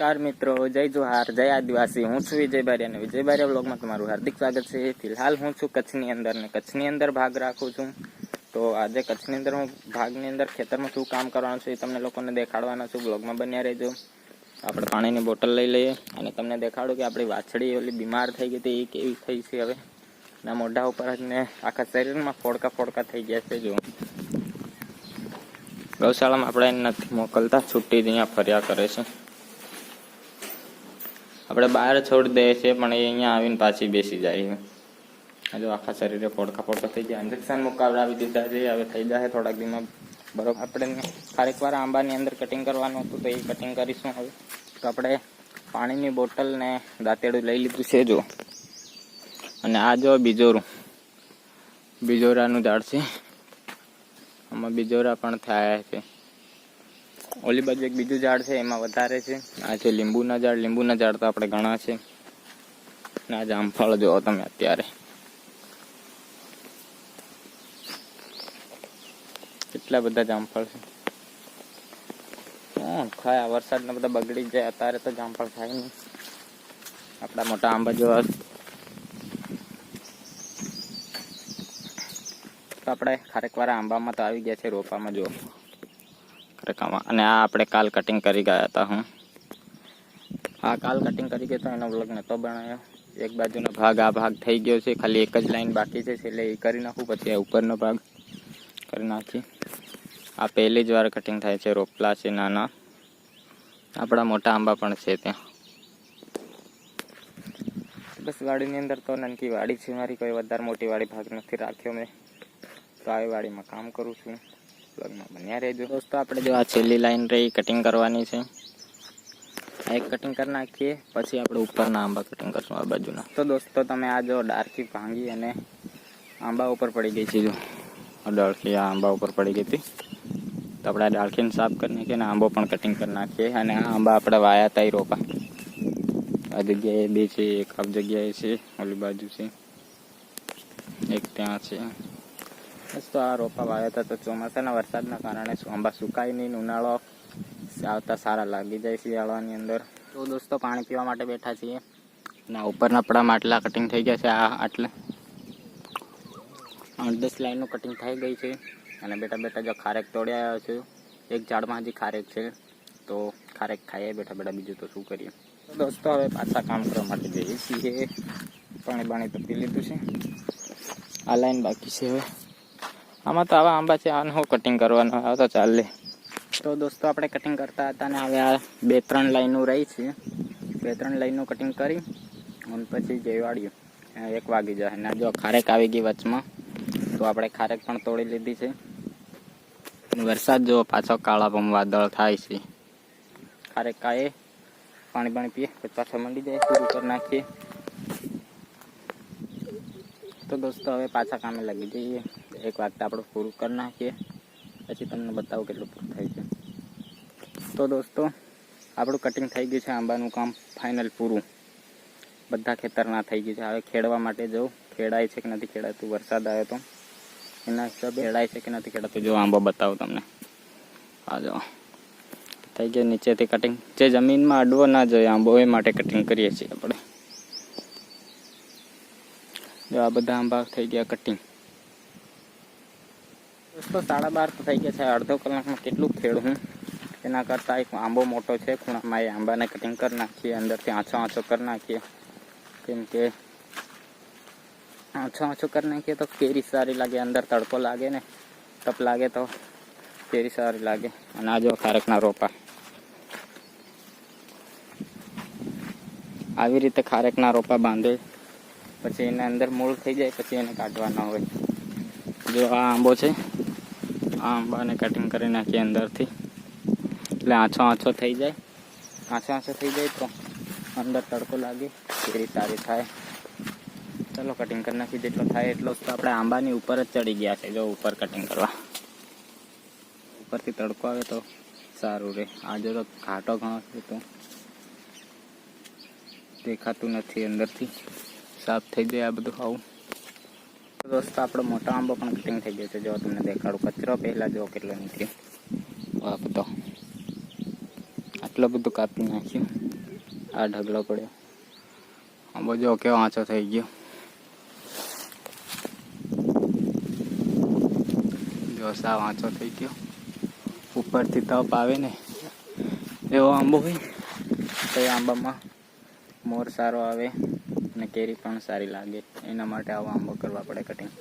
નમસ્કાર મિત્રો, જય જોહાર, જય આદિવાસી, હું છું વિજય બારિયા અને વિજય બારિયા બ્લોગમાં તમારું હાર્દિક સ્વાગત છે. ફિલહાલ હું છું કચ્છની અંદર ને કચ્છની અંદર ભાગ રાખું છું. તો આજે કચ્છની અંદર હું ભાગની અંદર ખેતરમાં શું કામ કરવાનું છે એ તમને લોકોને દેખાડવાનો છું. બ્લોગમાં બન્યા રહેજો. આપણે પાણીની બોટલ લઈ લઈએ અને તમને દેખાડું કે આપણી વાછડી ઓલી બીમાર થઈ ગઈ હતી, એ કેવી થઈ છે હવે? ના મોઢા ઉપર જ ને આખા શરીરમાં ફોડકા ફોડકા થઈ ગયા છે જો ગૌશાળામાં આપણે નથી મોકલતા છુટ્ટી જ અહીંયા ફર્યા કરે છે. આપણે બહાર છોડી દઈએ છીએ પણ એ અહીંયા આવીને પાછી બેસી જાય હજુ આખા શરીરે પોડકા ફોડકા થઈ ગયા. ઇન્જેક્શન મુકાવડાવી દીધા છે, હવે થઈ જાય થોડાક દિનમાં બરોબર. આપણે ખારેક વાર આંબાની અંદર કટિંગ કરવાનું હતું, તો એ કટિંગ કરીશું હવે. તો આપણે પાણીની બોટલ ને દાંતેડું લઈ લીધું છે, જો. અને આ જો બીજોરું. બીજોરાનું ઝાડ છે. આમાં બીજોરા પણ થયા છે. ઓલી બાજુ એક બીજું ઝાડ છે, એમાં વધારે છે. આ છે લીંબુના ઝાડ. લીંબુના ઝાડ તો આપણે ઘણા છે. ને આ જામફળ જોવો તમે અત્યારે. કેટલા બધા જામફળ છે. ખાય? વરસાદના બધા બગડી જાય અત્યારે તો જામફળ થાય નહીં. આપણા મોટા આંબા જેવા આપણે ખારેકવાળા આંબામાં તો આવી ગયા છે રોપામાં જો ખરેખરમાં અને આ આપણે કાલ કટિંગ કરી ગયા હતા હું. હા, કાલ કટિંગ કરી ગયો તો એનો વ્લોગ નહોતો બનાવ્યો એક બાજુનો ભાગ આ ભાગ થઈ ગયો છે, ખાલી એક જ લાઈન બાકી છે એટલે એ કરી નાખું, પછી આ ઉપરનો ભાગ કરી નાખી. આ પહેલી જ વાર કટિંગ થાય છે, રોપલા છે, નાના. આપણા મોટા આંબા પણ છે ત્યાં. બસ વાડીની અંદર તો નાનકી વાડી છે, મારી કોઈ વધારે મોટી વાડી ભાગ નથી રાખ્યો મેં. તો આવી વાડીમાં કામ કરું છું. બ્લોગમાં બન્યા રહેજો. દોસ્તો આપણે જો આ છેલ્લી લાઈન રહી કટિંગ કરવાની છે. આ એક કટિંગ કરી નાખીએ પછી આપણે ઉપરના આંબા કટિંગ કરશું આ બાજુના. તો દોસ્તો તમે આ જો ડાળખી ભાંગી અને આંબા ઉપર પડી ગઈ છે જો. ડાળખી આ આંબા ઉપર પડી ગઈ હતી. તો આપણે આ ડાળખીને સાફ કરી નાખીએ અને આંબો પણ કટિંગ કરી નાખીએ અને આ આંબા આપણે વાયા હતા રોપા. આ જગ્યાએ બે છે એક આ જગ્યાએ છે ઓલી બાજુ છે. એક ત્યાં છે. તો આ રોપા વાવ્યા હતા તો ચોમાસાના વરસાદના કારણે આંબા સુકાય નહીં ઉનાળો આવતા સારા લાગી જાય શિયાળાની અંદર તો દોસ્તો પાણી પીવા માટે બેઠા છીએ ના ઉપરના પડા માટલા કટિંગ થઈ ગયા છે આ આટલે આઠ દસ લાઈનનું કટિંગ થઈ ગઈ છે અને બેટા બેટા જો ખારેક તોડી આવ્યો છું એક ઝાડમાં હજી ખારેક છે તો ખારેક ખાઈએ બેઠા બેઠા બીજું તો શું કરીએ દોસ્તો હવે પાછા કામ કરવા માટે જઈએ છીએ પાણી બાણી તો પી લીધું છે આ લાઈન બાકી છે હવે આમાં તો આવા આંબા છે, આનું કટિંગ કરવાનું આવે તો ચાલે. તો દોસ્તો, આપણે કટિંગ કરતા હતા ને હવે આ બે ત્રણ લાઈનો રહી છે. બે ત્રણ લાઈનનું કટિંગ કરી અને પછી જઈ વાળ્યું એક વાગી જાય અને જો ખારેક આવી ગઈ વચમાં, તો આપણે ખારેક પણ તોડી લીધી છે. વરસાદ જો પાછો કાળા પમ વાદળ થાય છે. ખારેક કાએ પાણી પાણી પીએ, પછી પાછા મંડી જાય શરૂ કરી નાખીએ. તો દોસ્તો, હવે પાછા કામે લાગી જઈએ. એક વાગતા આપણે પૂરું કરી નાખીએ. પછી તમને બતાવું કેટલું પૂરું થાય છે. તો દોસ્તો, આપણું કટિંગ થઈ ગયું છે આંબાનું કામ ફાઇનલ પૂરું. બધા ખેતરના થઈ ગયું છે. હવે ખેડવા માટે જવું. ખેડાય છે કે નથી ખેડાતું? વરસાદ આવ્યો તો. એના હિસાબે ખેડાય છે કે નથી ખેડાતું? જો આંબો બતાવું તમને. આ જો. થઈ ગયો નીચેથી કટિંગ જે જમીનમાં અડવો ના જોઈએ, આંબો એ માટે કટિંગ કરીએ છીએ આપણે. જો આ બધા આંબા થઈ ગયા કટિંગ દોસ્તો, સાડા બાર તો થઈ ગયા છે. અડધો કલાકમાં કેટલું ખેડું એના કરતાં એક આંબો મોટો છે. ખૂણામાં એ આંબાને કટિંગ કરી નાખીએ, અંદરથી આછો આછો કરી નાખીએ. કેમ કે આછો આછો કરી નાખીએ તો કેરી સારી લાગે, અંદર તડકો લાગે ને, તપ લાગે તો કેરી સારી લાગે. અને આ જો ખારેકના રોપા. આવી રીતે ખારેકના રોપા બાંધે. પછી એના અંદર મૂળ થઈ જાય, પછી એને કાઢવાના હોય. જો આ આંબો છે, આ આંબાને કટિંગ કરી નાખીએ અંદરથી. એટલે આછો આછો થઈ જાય. આછો આછો થઈ જાય તો અંદર તડકો લાગે કેરી સારી થાય. ચલો કટિંગ કરી નાખી, જેટલો થાય એટલો તો આપણે આંબાની ઉપર જ ચડી ગયા છે, જો ઉપર કટિંગ કરવા. ઉપરથી તડકો આવે તો સારું રહે આજે તો ઘાટો ઘણો છે તો દેખાતું નથી અંદરથી. સાફ થઈ જાય આ બધું આવું દોસ્તો, આપણો મોટો આંબો પણ કટિંગ થઈ ગયો છે. જો તમને દેખાડું કચરો, પહેલાં જો કેટલો નીકળ્યો. આ બધો. આટલો બધું કાપી નાખ્યું. આ ઢગલો પડ્યો. આંબો જો કેવો આંચો થઈ ગયો. જો સાવ આંચો થઈ ગયો. ઉપરથી તપ આવે ને, એવો આંબો હોય તો આંબામાં મોર સારો આવે. અને કેરી પણ સારી લાગે. એના માટે આવો આંબો કરવા પડે કટિંગ